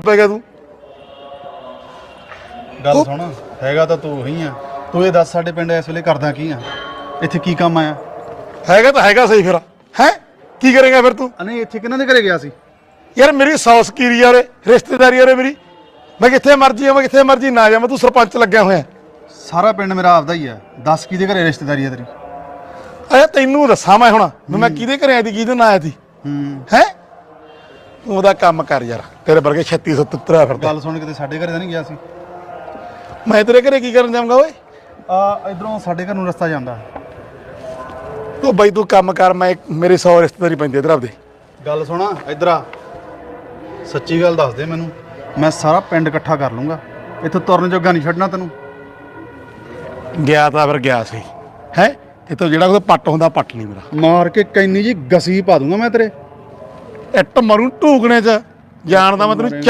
ਪੈ ਗਿਆ ਤੂੰ? ਗੱਲ ਸੁਣ ਹੈਗਾ ਤਾਂ ਤੂੰ ਉਹੀ ਆ। ਤੂੰ ਇਹ ਦੱਸ ਸਾਡੇ ਪਿੰਡ ਇਸ ਵੇਲੇ ਕਰਦਾ ਕੀ ਆ? ਇੱਥੇ ਕੀ ਕੰਮ ਆਇਆ? ਹੈਗਾ ਤਾਂ ਹੈਗਾ ਸਹੀ ਫਿਰ। ਹੈ? ਕੀ ਕਰੇਗਾ ਫਿਰ ਤੂੰ? ਅਨੇ ਇੱਥੇ ਕਿਹਨਾਂ ਦੇ ਘਰੇ ਗਿਆ ਸੀ? ਯਾਰ ਮੇਰੀ ਸੌਸ ਕੀਰੀ ਆ ਰੇ ਰਿਸ਼ਤੇਦਾਰੀ ਆ ਰੇ ਮੇਰੀ। ਮੈਂ ਕਿੱਥੇ ਮਰਜ਼ੀ ਆ ਮੈਂ ਕਿੱਥੇ ਮਰਜ਼ੀ ਨਾ ਜਾਵਾਂ ਤੂੰ ਸਰਪੰਚ ਲੱਗਿਆ ਹੋਇਆ। ਸਾਰਾ ਪਿੰਡ ਮੇਰਾ ਆਪਦਾ ਹੀ ਆ। ਦੱਸ ਕਿਹਦੇ ਘਰੇ ਰਿਸ਼ਤੇਦਾਰੀ ਆ ਤੇਰੀ? ਅਰੇ ਤੈਨੂੰ ਦੱਸਾਂ ਮੈਂ ਹੁਣ ਮੈਂ ਕਿਹਦੇ ਘਰੇ ਆਈ ਸੀ ਕਿਹਦੇ ਨਾਲ ਆਈ ਸੀ? ਹੂੰ। ਹੈ? ਤੂੰ ਉਹਦਾ ਕੰਮ ਕਰ ਯਾਰ। ਤੇਰੇ ਵਰਗੇ 3600 ਤੁੱਤਰਾ ਫਿਰਦਾ। ਗੱਲ ਸੁਣ ਕਿਤੇ ਸਾਡੇ ਘਰੇ ਤਾਂ ਨਹੀਂ ਗਿਆ ਸੀ। ਮੈਂ ਤੇਰੇ ਘਰੇ ਕੀ ਕਰਨ ਜਾਵਾਂਗਾ ਓਏ? ਆ ਇਧਰੋਂ ਸਾਡੇ ਘਰ ਨੂੰ ਰਸਤਾ ਜਾਂਦਾ। ਤੂੰ ਬਈ ਤੂੰ ਕੰਮ ਕਰ ਮੈਂ ਮੇਰੇ 100 ਰਿਸ਼ਤੇਦਾਰੀ ਪੈਂਦੀ ਇਧਰ ਆਪਦੇ। ਗੱਲ ਸੁਣਾ ਇਧਰ ਆ। ਸੱਚੀ ਗੱਲ ਦੱਸ ਦੇ ਮੈਨੂੰ ਮੈਂ ਸਾਰਾ ਪਿੰਡ ਇਕੱਠਾ ਕਰ ਲੂੰਗਾ ਇੱਥੇ ਤੁਰਨ ਜੋਗਾ ਨਹੀਂ ਛੱਡਣਾ ਤੈਨੂੰ। ਗਿਆ ਤਾਂ ਫਿਰ ਗਿਆ ਸੀ। ਹੈ? ਤੇ ਤੂੰ ਜਿਹੜਾ ਕੋਈ ਪੱਟ ਹੁੰਦਾ ਪੱਟ ਨਹੀਂ ਮੇਰਾ। ਮਾਰ ਕੇ ਕੈਨੀ ਜੀ ਗਸੀ ਪਾ ਦੂੰਗਾ ਮੈਂ ਤੇਰੇ। ਇੱਟ ਮਰੂ ਢੂਕਣੇ ਚ। ਜਾਣਦਾ ਮੈਂ ਤੈਨੂੰ